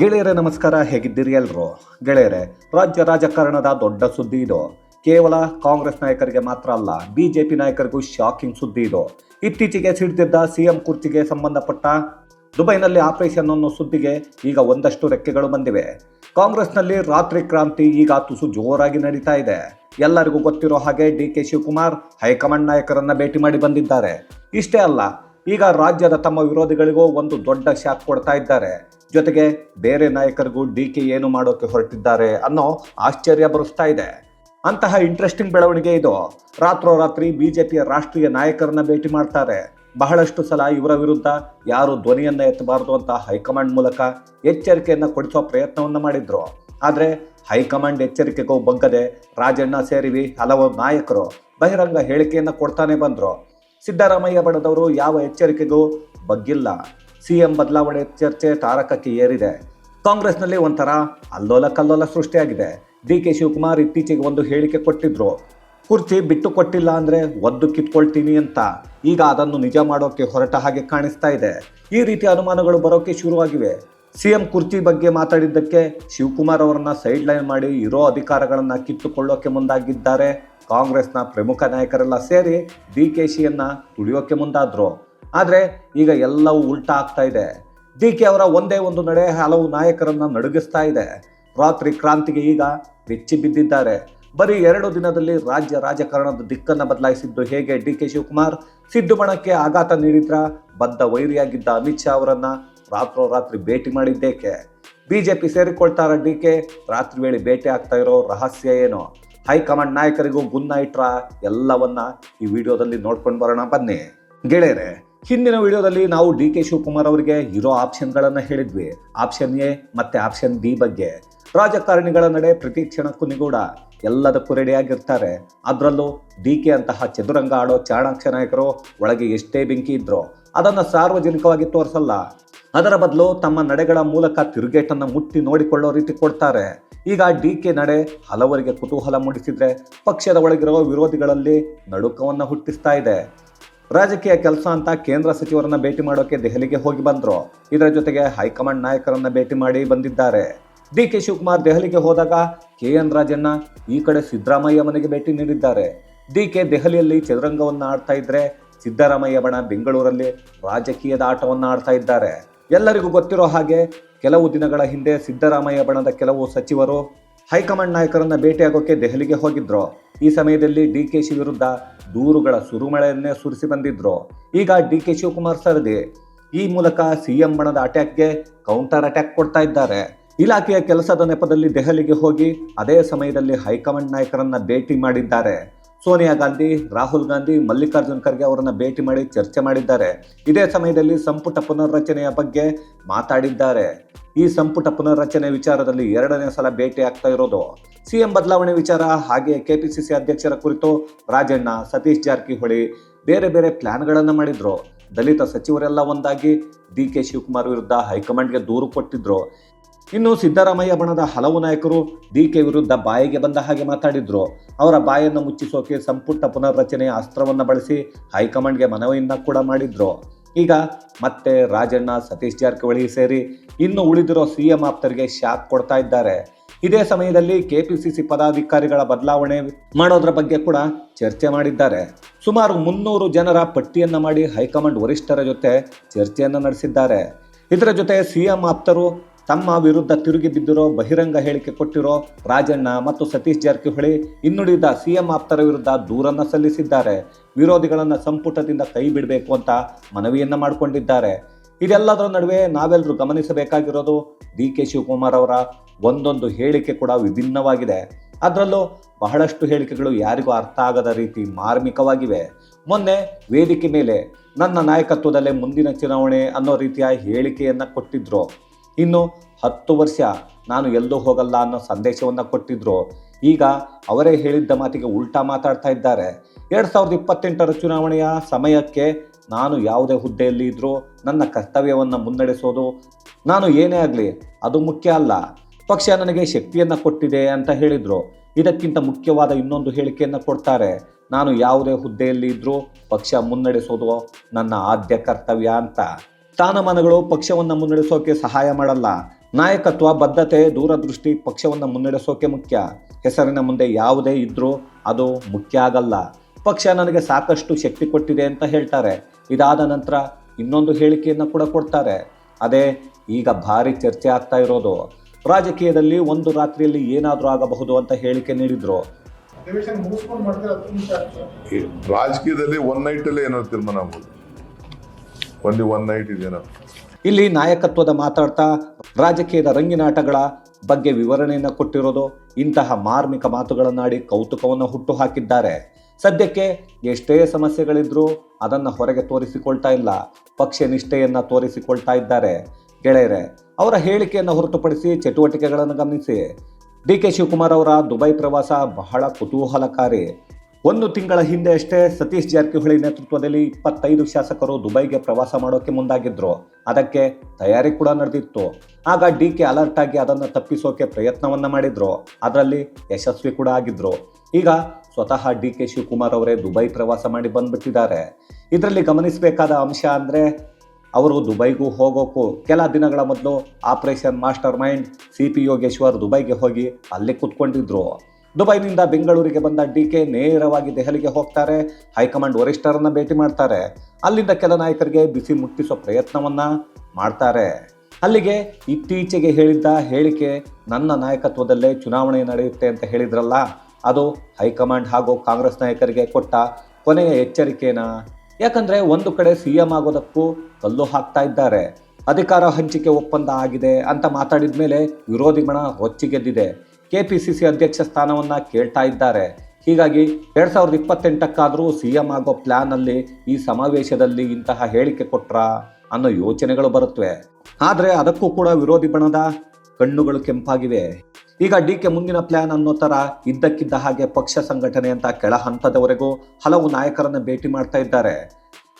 ಗೆಳೆಯರೇ, ನಮಸ್ಕಾರ. ಹೇಗಿದ್ದೀರಿ ಎಲ್ಲರೂ ಗೆಳೆಯರೆ, ರಾಜ್ಯ ರಾಜಕಾರಣದ ದೊಡ್ಡ ಸುದ್ದಿ ಇದು. ಕೇವಲ ಕಾಂಗ್ರೆಸ್ ನಾಯಕರಿಗೆ ಮಾತ್ರ ಅಲ್ಲ, ಬಿಜೆಪಿ ನಾಯಕರಿಗೂ ಶಾಕಿಂಗ್ ಸುದ್ದಿ ಇದು. ಇತ್ತೀಚೆಗೆ ಸಿಡಿದಿದ್ದ ಸಿಎಂ ಕುರ್ಚಿಗೆ ಸಂಬಂಧಪಟ್ಟ ದುಬೈನಲ್ಲಿ ಆಪರೇಷನ್ ಅನ್ನೋ ಸುದ್ದಿಗೆ ಈಗ ಒಂದಷ್ಟು ರೆಕ್ಕೆಗಳು ಬಂದಿವೆ. ಕಾಂಗ್ರೆಸ್ನಲ್ಲಿ ರಾತ್ರಿ ಕ್ರಾಂತಿ ಈಗ ತುಸು ಜೋರಾಗಿ ನಡೀತಾ ಇದೆ. ಎಲ್ಲರಿಗೂ ಗೊತ್ತಿರೋ ಹಾಗೆ ಡಿ ಕೆ ಶಿವಕುಮಾರ್ ಹೈಕಮಾಂಡ್ ನಾಯಕರನ್ನ ಭೇಟಿ ಮಾಡಿ ಬಂದಿದ್ದಾರೆ. ಇಷ್ಟೇ ಅಲ್ಲ ಈಗ ರಾಜ್ಯದ ತಮ್ಮ ವಿರೋಧಿಗಳಿಗೂ ಒಂದು ದೊಡ್ಡ ಶಾಕ್ ಕೊಡ್ತಾ ಇದ್ದಾರೆ. ಜೊತೆಗೆ ಬೇರೆ ನಾಯಕರಿಗೂ ಡಿ ಕೆ ಏನು ಮಾಡೋಕೆ ಹೊರಟಿದ್ದಾರೆ ಅನ್ನೋ ಆಶ್ಚರ್ಯ ಬರುಸ್ತಾ ಇದೆ. ಅಂತಹ ಇಂಟ್ರೆಸ್ಟಿಂಗ್ ಬೆಳವಣಿಗೆ ಇದು. ರಾತ್ರೋರಾತ್ರಿ ಬಿಜೆಪಿಯ ರಾಷ್ಟ್ರೀಯ ನಾಯಕರನ್ನ ಭೇಟಿ ಮಾಡ್ತಾರೆ. ಬಹಳಷ್ಟು ಸಲ ಇವರ ವಿರುದ್ಧ ಯಾರು ಧ್ವನಿಯನ್ನ ಎತ್ತಬಾರದು ಅಂತ ಹೈಕಮಾಂಡ್ ಮೂಲಕ ಎಚ್ಚರಿಕೆಯನ್ನ ಕೊಡಿಸುವ ಪ್ರಯತ್ನವನ್ನ ಮಾಡಿದ್ರು. ಆದ್ರೆ ಹೈಕಮಾಂಡ್ ಎಚ್ಚರಿಕೆಗೂ ಬಗ್ಗದೆ ರಾಜಣ್ಣ ಸೇರಿವಿ ಹಲವು ನಾಯಕರು. ಬಹಿರಂಗ ಹೇಳಿಕೆಯನ್ನ ಕೊಡ್ತಾನೆ ಬಂದ್ರು. ಸಿದ್ದರಾಮಯ್ಯ ಬಣದವರು ಯಾವ ಎಚ್ಚರಿಕೆಗೂ ಬಗ್ಗಿಲ್ಲ. ಸಿಎಂ ಬದಲಾವಣೆ ಚರ್ಚೆ ತಾರಕಕ್ಕೆ ಏರಿದೆ. ಕಾಂಗ್ರೆಸ್ನಲ್ಲಿ ಒಂಥರ ಅಲ್ಲೋಲ ಕಲ್ಲೋಲ ಸೃಷ್ಟಿಯಾಗಿದೆ. ಡಿ ಕೆ ಶಿವಕುಮಾರ್ ಇತ್ತೀಚೆಗೆ ಒಂದು ಹೇಳಿಕೆ ಕೊಟ್ಟಿದ್ರು. ಕುರ್ಚಿ ಬಿಟ್ಟು ಕೊಟ್ಟಿಲ್ಲ ಅಂದರೆ ಒದ್ದು ಕಿತ್ಕೊಳ್ತೀನಿ ಅಂತ. ಈಗ ಅದನ್ನು ನಿಜ ಮಾಡೋಕ್ಕೆ ಹೊರಟ ಹಾಗೆ ಕಾಣಿಸ್ತಾ ಇದೆ. ಈ ರೀತಿ ಅನುಮಾನಗಳು ಬರೋಕ್ಕೆ ಶುರುವಾಗಿವೆ. ಸಿಎಂ ಕುರ್ಚಿ ಬಗ್ಗೆ ಮಾತಾಡಿದ್ದಕ್ಕೆ ಶಿವಕುಮಾರ್ ಅವರನ್ನ ಸೈಡ್ ಲೈನ್ ಮಾಡಿ ಇರೋ ಅಧಿಕಾರಗಳನ್ನು ಕಿತ್ತುಕೊಳ್ಳೋಕೆ ಮುಂದಾಗಿದ್ದಾರೆ. ಕಾಂಗ್ರೆಸ್ನ ಪ್ರಮುಖ ನಾಯಕರೆಲ್ಲ ಸೇರಿ ಡಿ ಕೆ ಶಿಯನ್ನ ತುಳಿಯೋಕೆ ಮುಂದಾದ್ರು. ಆದರೆ ಈಗ ಎಲ್ಲವೂ ಉಲ್ಟಾ ಆಗ್ತಾ ಇದೆ. ಡಿ ಕೆ ಅವರ ಒಂದೇ ಒಂದು ನಡೆ ಹಲವು ನಾಯಕರನ್ನ ನಡುಗಿಸ್ತಾ ಇದೆ. ರಾತ್ರಿ ಕ್ರಾಂತಿಗೆ ಈಗ ಬೆಚ್ಚಿ ಬಿದ್ದಿದ್ದಾರೆ. ಬರೀ ಎರಡು ದಿನದಲ್ಲಿ ರಾಜ್ಯ ರಾಜಕಾರಣದ ದಿಕ್ಕನ್ನು ಬದಲಾಯಿಸಿದ್ದು ಹೇಗೆ? ಡಿ ಕೆ ಶಿವಕುಮಾರ್ ಸಿದ್ದು ಬಣಕ್ಕೆ ಆಘಾತ ನೀಡಿದ್ರ ಬದ್ಧ ವೈರಿಯಾಗಿದ್ದ ಅಮಿತ್ ಶಾ ಅವರನ್ನ ರಾತ್ರೋರಾತ್ರಿ ಭೇಟಿ ಮಾಡಿದ್ದೇಕೆ? ಬಿಜೆಪಿ ಸೇರಿಕೊಳ್ತಾರ ಡಿ ಕೆ? ರಾತ್ರಿ ವೇಳೆ ಭೇಟಿ ಆಗ್ತಾ ಇರೋ ರಹಸ್ಯ ಏನು? ಹೈಕಮಾಂಡ್ ನಾಯಕರಿಗೂ ಗುನ್ನ ಇಟ್ರ? ಎಲ್ಲವನ್ನ ಈ ವಿಡಿಯೋದಲ್ಲಿ ನೋಡ್ಕೊಂಡು ಬರೋಣ, ಬನ್ನಿ. ಗೆಳೆಯರೆ, ಹಿಂದಿನ ವಿಡಿಯೋದಲ್ಲಿ ನಾವು ಡಿ ಕೆ ಶಿವಕುಮಾರ್ ಅವರಿಗೆ ಇರೋ ಆಪ್ಷನ್ಗಳನ್ನು ಹೇಳಿದ್ವಿ. ಆಪ್ಷನ್ ಎ ಮತ್ತೆ ಆಪ್ಷನ್ ಬಿ ಬಗ್ಗೆ. ರಾಜಕಾರಣಿಗಳ ನಡೆ ಪ್ರತಿ ಕ್ಷಣಕ್ಕೂ ನಿಗೂಢ. ಎಲ್ಲದಕ್ಕೂ ರೆಡಿಯಾಗಿರ್ತಾರೆ. ಅದರಲ್ಲೂ ಡಿ ಕೆ ಅಂತಹ ಚದುರಂಗ ಆಡೋ ಚಾಣಾಕ್ಷ ನಾಯಕರು ಒಳಗೆ ಎಷ್ಟೇ ಬೆಂಕಿ ಇದ್ರು ಅದನ್ನು ಸಾರ್ವಜನಿಕವಾಗಿ ತೋರಿಸಲ್ಲ. ಅದರ ಬದಲು ತಮ್ಮ ನಡೆಗಳ ಮೂಲಕ ತಿರುಗೇಟನ್ನು ಮುಟ್ಟಿ ನೋಡಿಕೊಳ್ಳೋ ರೀತಿ ಕೊಡ್ತಾರೆ. ಈಗ ಡಿ ಕೆ ನಡೆ ಹಲವರಿಗೆ ಕುತೂಹಲ ಮೂಡಿಸಿದ್ರೆ ಪಕ್ಷದ ಒಳಗಿರುವ ವಿರೋಧಿಗಳಲ್ಲಿ ನಡುಕವನ್ನು ಹುಟ್ಟಿಸ್ತಾ ಇದೆ. ರಾಜಕೀಯ ಕೆಲಸ ಅಂತ ಕೇಂದ್ರ ಸಚಿವರನ್ನ ಭೇಟಿ ಮಾಡೋಕೆ ದೆಹಲಿಗೆ ಹೋಗಿ ಬಂದರು. ಇದರ ಜೊತೆಗೆ ಹೈಕಮಾಂಡ್ ನಾಯಕರನ್ನ ಭೇಟಿ ಮಾಡಿ ಬಂದಿದ್ದಾರೆ. ಡಿ ಕೆ ಶಿವಕುಮಾರ್ ದೆಹಲಿಗೆ ಹೋದಾಗ ಕೆ ಎನ್ ರಾಜಣ್ಣ ಈ ಕಡೆ ಸಿದ್ದರಾಮಯ್ಯ ಮನೆಗೆ ಭೇಟಿ ನೀಡಿದ್ದಾರೆ. ಡಿ ಕೆ ದೆಹಲಿಯಲ್ಲಿ ಚದುರಂಗವನ್ನು ಆಡ್ತಾ ಇದ್ರೆ ಸಿದ್ದರಾಮಯ್ಯ ಬಣ ಬೆಂಗಳೂರಲ್ಲಿ ರಾಜಕೀಯದ ಆಟವನ್ನು ಆಡ್ತಾ ಇದ್ದಾರೆ. ಎಲ್ಲರಿಗೂ ಗೊತ್ತಿರೋ ಹಾಗೆ ಕೆಲವು ದಿನಗಳ ಹಿಂದೆ ಸಿದ್ದರಾಮಯ್ಯ ಬಣದ ಕೆಲವು ಸಚಿವರು ಹೈಕಮಾಂಡ್ ನಾಯಕರನ್ನ ಭೇಟಿಯಾಗೋಕೆ ದೆಹಲಿಗೆ ಹೋಗಿದ್ರು. ಈ ಸಮಯದಲ್ಲಿ ಡಿ ಕೆ ಶಿ ವಿರುದ್ಧ ದೂರುಗಳ ಸುರುಮಳೆಯನ್ನೇ ಸುರಿಸಿ ಬಂದಿದ್ರು. ಈಗ ಡಿ ಕೆ ಶಿವಕುಮಾರ್ ಸರದಿ. ಈ ಮೂಲಕ ಸಿಎಂ ಬಣದ ಅಟ್ಯಾಕ್ಗೆ ಕೌಂಟರ್ ಅಟ್ಯಾಕ್ ಕೊಡ್ತಾ ಇದ್ದಾರೆ. ಇಲಾಖೆಯ ಕೆಲಸದ ನೆಪದಲ್ಲಿ ದೆಹಲಿಗೆ ಹೋಗಿ ಅದೇ ಸಮಯದಲ್ಲಿ ಹೈಕಮಾಂಡ್ ನಾಯಕರನ್ನ ಭೇಟಿ ಮಾಡಿದ್ದಾರೆ. ಸೋನಿಯಾ ಗಾಂಧಿ, ರಾಹುಲ್ ಗಾಂಧಿ, ಮಲ್ಲಿಕಾರ್ಜುನ್ ಖರ್ಗೆ ಅವರನ್ನು ಭೇಟಿ ಮಾಡಿ ಚರ್ಚೆ ಮಾಡಿದ್ದಾರೆ. ಇದೇ ಸಮಯದಲ್ಲಿ ಸಂಪುಟ ಪುನರ್ರಚನೆಯ ಬಗ್ಗೆ ಮಾತಾಡಿದ್ದಾರೆ. ಈ ಸಂಪುಟ ಪುನರ್ರಚನೆ ವಿಚಾರದಲ್ಲಿ ಎರಡನೇ ಸಲ ಭೇಟಿ ಆಗ್ತಾ ಇರೋದು. ಸಿಎಂ ಬದಲಾವಣೆ ವಿಚಾರ ಹಾಗೆ ಕೆಪಿಸಿಸಿ ಅಧ್ಯಕ್ಷರ ಕುರಿತು ರಾಜಣ್ಣ ಸತೀಶ್ ಜಾರಕಿಹೊಳಿ ಬೇರೆ ಬೇರೆ ಪ್ಲಾನ್ಗಳನ್ನು ಮಾಡಿದ್ರು. ದಲಿತ ಸಚಿವರೆಲ್ಲ ಒಂದಾಗಿ ಡಿ ಕೆ ಶಿವಕುಮಾರ್ ವಿರುದ್ಧ ಹೈಕಮಾಂಡ್ಗೆ ದೂರು ಕೊಟ್ಟಿದ್ರು. ಇನ್ನು ಸಿದ್ದರಾಮಯ್ಯ ಬಣದ ಹಲವು ನಾಯಕರು ಡಿ ಕೆ ವಿರುದ್ಧ ಬಾಯಿಗೆ ಬಂದ ಹಾಗೆ ಮಾತಾಡಿದ್ರು. ಅವರ ಬಾಯನ್ನು ಮುಚ್ಚಿಸೋಕೆ ಸಂಪುಟ ಪುನರ್ರಚನೆಯ ಅಸ್ತ್ರವನ್ನು ಬಳಸಿ ಹೈಕಮಾಂಡ್ಗೆ ಮನವಿಯನ್ನ ಕೂಡ ಮಾಡಿದ್ರು. ಈಗ ಮತ್ತೆ ರಾಜಣ್ಣ, ಸತೀಶ್ ಜಾರಕಿಹೊಳಿ ಸೇರಿ ಇನ್ನು ಉಳಿದಿರೋ ಸಿಎಂ ಆಪ್ತರಿಗೆ ಶಾಕ್ ಕೊಡ್ತಾ ಇದ್ದಾರೆ. ಇದೇ ಸಮಯದಲ್ಲಿ ಕೆಪಿಸಿಸಿ ಪದಾಧಿಕಾರಿಗಳ ಬದಲಾವಣೆ ಮಾಡೋದ್ರ ಬಗ್ಗೆ ಕೂಡ ಚರ್ಚೆ ಮಾಡಿದ್ದಾರೆ. ಸುಮಾರು ಮುನ್ನೂರು ಜನರ ಪಟ್ಟಿಯನ್ನ ಮಾಡಿ ಹೈಕಮಾಂಡ್ ವರಿಷ್ಠರ ಜೊತೆ ಚರ್ಚೆಯನ್ನು ನಡೆಸಿದ್ದಾರೆ. ಇದರ ಜೊತೆ ಸಿಎಂ ಆಪ್ತರು ತಮ್ಮ ವಿರುದ್ಧ ತಿರುಗಿ ಬಿದ್ದಿರೋ ಬಹಿರಂಗ ಹೇಳಿಕೆ ಕೊಟ್ಟಿರೋ ರಾಜಣ್ಣ ಮತ್ತು ಸತೀಶ್ ಜಾರಕಿಹೊಳಿ ಇನ್ನುಳಿದ ಸಿಎಂ ಆಪ್ತರ ವಿರುದ್ಧ ದೂರನ್ನ ಸಲ್ಲಿಸಿದ್ದಾರೆ. ವಿರೋಧಿಗಳನ್ನು ಸಂಪುಟದಿಂದ ಕೈ ಬಿಡಬೇಕು ಅಂತ ಮನವಿಯನ್ನ ಮಾಡಿಕೊಂಡಿದ್ದಾರೆ. ಇದೆಲ್ಲದರ ನಡುವೆ ನಾವೆಲ್ಲರೂ ಗಮನಿಸಬೇಕಾಗಿರೋದು ಡಿ ಕೆ ಶಿವಕುಮಾರ್ ಅವರ ಒಂದೊಂದು ಹೇಳಿಕೆ ಕೂಡ ವಿಭಿನ್ನವಾಗಿದೆ. ಅದರಲ್ಲೂ ಬಹಳಷ್ಟು ಹೇಳಿಕೆಗಳು ಯಾರಿಗೂ ಅರ್ಥ ಆಗದ ರೀತಿ ಮಾರ್ಮಿಕವಾಗಿವೆ. ಮೊನ್ನೆ ವೇದಿಕೆ ಮೇಲೆ ನನ್ನ ನಾಯಕತ್ವದಲ್ಲೇ ಮುಂದಿನ ಚುನಾವಣೆ ಅನ್ನೋ ರೀತಿಯ ಹೇಳಿಕೆಯನ್ನು ಕೊಟ್ಟಿದ್ರು. ಇನ್ನು ಹತ್ತು ವರ್ಷ ನಾನು ಎಲ್ಲೂ ಹೋಗಲ್ಲ ಅನ್ನೋ ಸಂದೇಶವನ್ನು ಕೊಟ್ಟಿದ್ರು. ಈಗ ಅವರೇ ಹೇಳಿದ್ದ ಮಾತಿಗೆ ಉಲ್ಟಾ ಮಾತಾಡ್ತಾ ಇದ್ದಾರೆ. ಎರಡು ಸಾವಿರದ ಇಪ್ಪತ್ತೆಂಟರ ಚುನಾವಣೆಯ ಸಮಯಕ್ಕೆ ನಾನು ಯಾವುದೇ ಹುದ್ದೆಯಲ್ಲಿ ಇದ್ದರೂ ನನ್ನ ಕರ್ತವ್ಯವನ್ನು ಮುನ್ನಡೆಸೋದು ನಾನು ಏನೇ ಆಗಲಿ ಅದು ಮುಖ್ಯ ಅಲ್ಲ. ಪಕ್ಷ ನನಗೆ ಶಕ್ತಿಯನ್ನು ಕೊಟ್ಟಿದೆ ಅಂತ ಹೇಳಿದರು. ಇದಕ್ಕಿಂತ ಮುಖ್ಯವಾದ ಇನ್ನೊಂದು ಹೇಳಿಕೆಯನ್ನು ಕೊಡ್ತಾರೆ. ನಾನು ಯಾವುದೇ ಹುದ್ದೆಯಲ್ಲಿ ಇದ್ದರೂ ಪಕ್ಷ ಮುನ್ನಡೆಸೋದು ನನ್ನ ಆದ್ಯ ಕರ್ತವ್ಯ ಅಂತ. ಸ್ಥಾನಮಾನಗಳು ಪಕ್ಷವನ್ನು ಮುನ್ನಡೆಸೋಕೆ ಸಹಾಯ ಮಾಡಲ್ಲ. ನಾಯಕತ್ವ ಬದ್ಧತೆ ದೂರದೃಷ್ಟಿ ಪಕ್ಷವನ್ನು ಮುನ್ನಡೆಸೋಕೆ ಮುಖ್ಯ. ಹೆಸರಿನ ಮುಂದೆ ಯಾವುದೇ ಇದ್ರೂ ಅದು ಮುಖ್ಯ ಆಗಲ್ಲ. ಪಕ್ಷ ನನಗೆ ಸಾಕಷ್ಟು ಶಕ್ತಿ ಕೊಟ್ಟಿದೆ ಅಂತ ಹೇಳ್ತಾರೆ. ಇದಾದ ನಂತರ ಇನ್ನೊಂದು ಹೇಳಿಕೆಯನ್ನು ಕೂಡ ಕೊಡ್ತಾರೆ. ಅದೇ ಈಗ ಭಾರಿ ಚರ್ಚೆ ಆಗ್ತಾ ಇರೋದು. ರಾಜಕೀಯದಲ್ಲಿ ಒಂದು ರಾತ್ರಿಯಲ್ಲಿ ಏನಾದರೂ ಆಗಬಹುದು ಅಂತ ಹೇಳಿಕೆ ನೀಡಿದ್ರು. ರಾಜಕೀಯದಲ್ಲಿ ಒನ್ ನೈಟ್ ಅಲ್ಲಿ ಏನೋ ತೀರ್ಮಾನ ಆಗ್ಬೋದು? ಓನ್ಲಿ ಒನ್ ನೈಟ್ ಇದೇನೋ ಇಲ್ಲಿ ನಾಯಕತ್ವದ ಮಾತಾಡ್ತಾ ರಾಜಕೀಯದ ರಂಗಿನಾಟಗಳ ಬಗ್ಗೆ ವಿವರಣೆಯನ್ನು ಕೊಟ್ಟಿರೋದು ಇಂತಹ ಮಾರ್ಮಿಕ ಮಾತುಗಳನ್ನಾಡಿ ಕೌತುಕವನ್ನು ಹುಟ್ಟು ಹಾಕಿದ್ದಾರೆ ಸದ್ಯಕ್ಕೆ ಎಷ್ಟೇ ಸಮಸ್ಯೆಗಳಿದ್ರೂ ಅದನ್ನು ಹೊರಗೆ ತೋರಿಸಿಕೊಳ್ತಾ ಇಲ್ಲ. ಪಕ್ಷ ನಿಷ್ಠೆಯನ್ನು ತೋರಿಸಿಕೊಳ್ತಾ ಇದ್ದಾರೆ. ಗೆಳೆಯರೆ, ಅವರ ಹೇಳಿಕೆಯನ್ನು ಹೊರತುಪಡಿಸಿ ಚಟುವಟಿಕೆಗಳನ್ನು ಗಮನಿಸಿ. ಡಿ ಕೆ ಶಿವಕುಮಾರ್ ಅವರ ದುಬೈ ಪ್ರವಾಸ ಬಹಳ ಕುತೂಹಲಕಾರಿ. ಒಂದು ತಿಂಗಳ ಹಿಂದೆ ಅಷ್ಟೇ ಸತೀಶ್ ಜಾರಕಿಹೊಳಿ ನೇತೃತ್ವದಲ್ಲಿ ಇಪ್ಪತ್ತೈದು ಶಾಸಕರು ದುಬೈಗೆ ಪ್ರವಾಸ ಮಾಡೋಕೆ ಮುಂದಾಗಿದ್ರು. ಅದಕ್ಕೆ ತಯಾರಿ ಕೂಡ ನಡೆದಿತ್ತು. ಆಗ ಡಿ ಕೆ ಅಲರ್ಟ್ ಆಗಿ ಅದನ್ನು ತಪ್ಪಿಸೋಕೆ ಪ್ರಯತ್ನವನ್ನ ಮಾಡಿದ್ರು. ಅದರಲ್ಲಿ ಯಶಸ್ವಿ ಕೂಡ ಆಗಿದ್ರು. ಈಗ ಸ್ವತಃ ಡಿ ಕೆ ಶಿವಕುಮಾರ್ ಅವರೇ ದುಬೈ ಪ್ರವಾಸ ಮಾಡಿ ಬಂದ್ಬಿಟ್ಟಿದ್ದಾರೆ. ಇದರಲ್ಲಿ ಗಮನಿಸಬೇಕಾದ ಅಂಶ ಅಂದರೆ ಅವರು ದುಬೈಗೂ ಹೋಗೋಕ್ಕೂ ಕೆಲ ದಿನಗಳ ಮೊದಲು operation mastermind C P Yogeshwar ದುಬೈಗೆ ಹೋಗಿ ಅಲ್ಲಿ ಕುತ್ಕೊಂಡಿದ್ರು. ದುಬೈನಿಂದ ಬೆಂಗಳೂರಿಗೆ ಬಂದ ಡಿ ಕೆ ನೇರವಾಗಿ ದೆಹಲಿಗೆ ಹೋಗ್ತಾರೆ. ಹೈಕಮಾಂಡ್ ವರಿಷ್ಠರನ್ನು ಭೇಟಿ ಮಾಡ್ತಾರೆ. ಅಲ್ಲಿಂದ ಕೆಲ ನಾಯಕರಿಗೆ ಬಿಸಿ ಮುಟ್ಟಿಸೋ ಪ್ರಯತ್ನವನ್ನು ಮಾಡ್ತಾರೆ. ಅಲ್ಲಿಗೆ ಇತ್ತೀಚೆಗೆ ಹೇಳಿದ್ದ ಹೇಳಿಕೆ ನನ್ನ ನಾಯಕತ್ವದಲ್ಲೇ ಚುನಾವಣೆ ನಡೆಯುತ್ತೆ ಅಂತ ಹೇಳಿದ್ರಲ್ಲ, ಅದು ಹೈಕಮಾಂಡ್ ಹಾಗೂ ಕಾಂಗ್ರೆಸ್ ನಾಯಕರಿಗೆ ಕೊಟ್ಟ ಕೊನೆಯ ಎಚ್ಚರಿಕೆನಾ? ಯಾಕಂದರೆ ಒಂದು ಕಡೆ ಸಿ ಎಂ ಆಗೋದಕ್ಕೂ ಕಲ್ಲು ಹಾಕ್ತಾ ಇದ್ದಾರೆ. ಅಧಿಕಾರ ಹಂಚಿಕೆ ಒಪ್ಪಂದ ಆಗಿದೆ ಅಂತ ಮಾತಾಡಿದ ಮೇಲೆ ವಿರೋಧಿ ಪಿ ಸಿ ಸಿ ಅಧ್ಯಕ್ಷ ಸ್ಥಾನವನ್ನ ಕೇಳ್ತಾ ಇದ್ದಾರೆ. ಹೀಗಾಗಿ ಎರಡ್ ಸಾವಿರದ ಇಪ್ಪತ್ತೆಂಟಕ್ಕಾದರೂ ಸಿ ಎಂ ಆಗೋ ಪ್ಲಾನ್ ಅಲ್ಲಿ ಈ ಸಮಾವೇಶದಲ್ಲಿ ಇಂತಹ ಹೇಳಿಕೆ ಕೊಟ್ರ ಅನ್ನೋ ಯೋಚನೆಗಳು ಬರುತ್ತವೆ ಆದರೆ ಅದಕ್ಕೂ ಕೂಡ ವಿರೋಧಿ ಬಣದ ಕಣ್ಣುಗಳು ಕೆಂಪಾಗಿವೆ. ಈಗ ಡಿ ಕೆ ಮುಂದಿನ ಪ್ಲಾನ್ ಅನ್ನೋ ಥರ ಇದ್ದಕ್ಕಿದ್ದ ಹಾಗೆ ಪಕ್ಷ ಸಂಘಟನೆ ಅಂತ ಕೆಳ ಹಂತದವರೆಗೂ ಹಲವು ನಾಯಕರನ್ನ ಭೇಟಿ ಮಾಡ್ತಾ ಇದ್ದಾರೆ.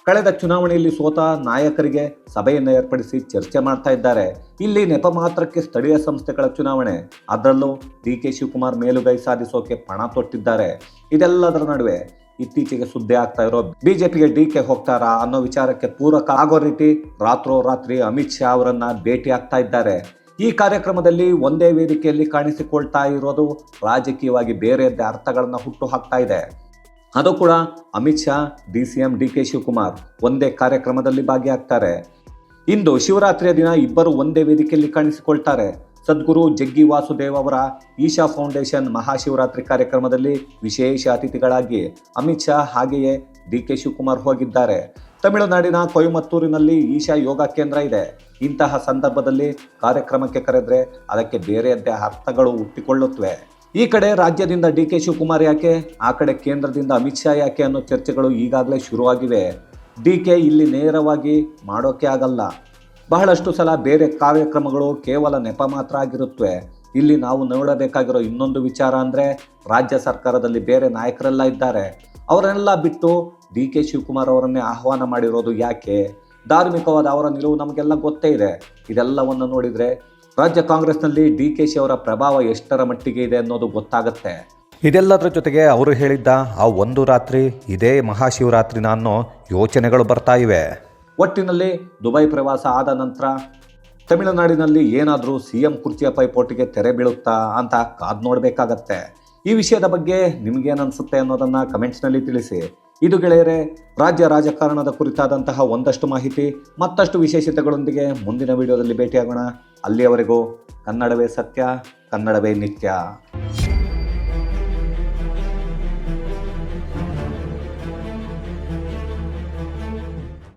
ಕಳೆದ ಚುನಾವಣೆಯಲ್ಲಿ ಸೋತ ನಾಯಕರಿಗೆ ಸಭೆಯನ್ನು ಏರ್ಪಡಿಸಿ ಚರ್ಚೆ ಮಾಡ್ತಾ ಇದ್ದಾರೆ. ಇಲ್ಲಿ ನೆಪ ಮಾತ್ರಕ್ಕೆ ಸ್ಥಳೀಯ ಸಂಸ್ಥೆಗಳ ಚುನಾವಣೆ. ಅದರಲ್ಲೂ ಡಿ ಕೆ ಶಿವಕುಮಾರ್ ಮೇಲುಗೈ ಸಾಧಿಸೋಕೆ ಪಣ ತೊಟ್ಟಿದ್ದಾರೆ. ಇದೆಲ್ಲದರ ನಡುವೆ ಇತ್ತೀಚೆಗೆ ಸುದ್ದಿ ಆಗ್ತಾ ಇರೋ ಬಿಜೆಪಿಗೆ ಡಿ ಕೆ ಹೋಗ್ತಾರಾ ಅನ್ನೋ ವಿಚಾರಕ್ಕೆ ಪೂರಕ ಆಗೋ ರೀತಿ ರಾತ್ರೋರಾತ್ರಿ ಅಮಿತ್ ಶಾ ಅವರನ್ನ ಭೇಟಿ ಆಗ್ತಾ ಇದ್ದಾರೆ. ಈ ಕಾರ್ಯಕ್ರಮದಲ್ಲಿ ಒಂದೇ ವೇದಿಕೆಯಲ್ಲಿ ಕಾಣಿಸಿಕೊಳ್ತಾ ಇರೋದು ರಾಜಕೀಯವಾಗಿ ಬೇರೆ ಅರ್ಥಗಳನ್ನ ಹುಟ್ಟು ಹಾಕ್ತಾ ಇದೆ. ಅದು ಕೂಡ Amit Shah, D C M, D K Shivakumar ಒಂದೇ ಕಾರ್ಯಕ್ರಮದಲ್ಲಿ ಭಾಗಿಯಾಗ್ತಾರೆ. ಇಂದು ಶಿವರಾತ್ರಿಯ ದಿನ ಇಬ್ಬರು ಒಂದೇ ವೇದಿಕೆಯಲ್ಲಿ ಕಾಣಿಸಿಕೊಳ್ತಾರೆ. ಸದ್ಗುರು ಜಗ್ಗಿ ವಾಸುದೇವ್ ಅವರ ಈಶಾ ಫೌಂಡೇಶನ್ ಮಹಾಶಿವರಾತ್ರಿ ಕಾರ್ಯಕ್ರಮದಲ್ಲಿ ವಿಶೇಷ ಅತಿಥಿಗಳಾಗಿ ಅಮಿತ್ ಶಾ ಹಾಗೆಯೇ ಡಿ ಕೆ ಶಿವಕುಮಾರ್ ಹೋಗಿದ್ದಾರೆ. ತಮಿಳುನಾಡಿನ ಕೊಯಮತ್ತೂರಿನಲ್ಲಿ ಈಶಾ ಯೋಗ ಕೇಂದ್ರ ಇದೆ. ಇಂತಹ ಸಂದರ್ಭದಲ್ಲಿ ಕಾರ್ಯಕ್ರಮಕ್ಕೆ ಕರೆದ್ರೆ ಅದಕ್ಕೆ ಬೇರೆಯದ್ದೇ ಅರ್ಥಗಳು ಹುಟ್ಟಿಕೊಳ್ಳುತ್ತವೆ. ಈ ಕಡೆ ರಾಜ್ಯದಿಂದ ಡಿ ಕೆ ಶಿವಕುಮಾರ್ ಯಾಕೆ, ಆ ಕಡೆ ಕೇಂದ್ರದಿಂದ ಅಮಿತ್ ಶಾ ಯಾಕೆ ಅನ್ನೋ ಚರ್ಚೆಗಳು ಈಗಾಗಲೇ ಶುರುವಾಗಿವೆ. ಡಿ ಕೆ ಇಲ್ಲಿ ನೇರವಾಗಿ ಮಾಡೋಕೆ ಆಗಲ್ಲ. ಬಹಳಷ್ಟು ಸಲ ಬೇರೆ ಕಾರ್ಯಕ್ರಮಗಳು ಕೇವಲ ನೆಪ ಮಾತ್ರ ಆಗಿರುತ್ತವೆ ಇಲ್ಲಿ ನಾವು ನೋಡಬೇಕಾಗಿರೋ ಇನ್ನೊಂದು ವಿಚಾರ ಅಂದರೆ, ರಾಜ್ಯ ಸರ್ಕಾರದಲ್ಲಿ ಬೇರೆ ನಾಯಕರೆಲ್ಲ ಇದ್ದಾರೆ. ಅವರನ್ನೆಲ್ಲ ಬಿಟ್ಟು ಡಿ ಕೆ ಶಿವಕುಮಾರ್ ಅವರನ್ನೇ ಆಹ್ವಾನ ಮಾಡಿರೋದು ಯಾಕೆ? ಧಾರ್ಮಿಕವಾದ ಅವರ ನಿಲುವು ನಮಗೆಲ್ಲ ಗೊತ್ತೇ ಇದೆ. ಇದೆಲ್ಲವನ್ನು ನೋಡಿದರೆ ರಾಜ್ಯ ಕಾಂಗ್ರೆಸ್ನಲ್ಲಿ ಡಿ ಕೆ ಶಿ ಅವರ ಪ್ರಭಾವ ಎಷ್ಟರ ಮಟ್ಟಿಗೆ ಇದೆ ಅನ್ನೋದು ಗೊತ್ತಾಗುತ್ತೆ. ಇದೆಲ್ಲದರ ಜೊತೆಗೆ ಅವರು ಹೇಳಿದ್ದ ಆ ಒಂದು ರಾತ್ರಿ ಇದೇ ಮಹಾಶಿವರಾತ್ರಿನ ಅನ್ನೋ ಯೋಚನೆಗಳು ಬರ್ತಾ ಇವೆ. ಒಟ್ಟಿನಲ್ಲಿ ದುಬೈ ಪ್ರವಾಸ ಆದ ನಂತರ ತಮಿಳುನಾಡಿನಲ್ಲಿ ಏನಾದರೂ ಸಿ ಎಂ ಕುರ್ಚಿಯ ಪೈಪೋಟಿಗೆ ತೆರೆ ಬೀಳುತ್ತಾ ಅಂತ ಕಾದ್ ನೋಡಬೇಕಾಗತ್ತೆ. ಈ ವಿಷಯದ ಬಗ್ಗೆ ನಿಮಗೇನು ಅನಿಸುತ್ತೆ ಅನ್ನೋದನ್ನು ಕಮೆಂಟ್ಸ್ನಲ್ಲಿ ತಿಳಿಸಿ. ಇದು ಗೆಳೆಯರೆ, ರಾಜ್ಯ ರಾಜಕಾರಣದ ಕುರಿತಾದಂತಹ ಒಂದಷ್ಟು ಮಾಹಿತಿ, ಮತ್ತಷ್ಟು ವಿಶೇಷತೆಗಳೊಂದಿಗೆ ಮುಂದಿನ ವಿಡಿಯೋದಲ್ಲಿ ಭೇಟಿಯಾಗೋಣ. ಅಲ್ಲಿಯವರೆಗೂ ಕನ್ನಡವೇ ಸತ್ಯ, ಕನ್ನಡವೇ ನಿತ್ಯ.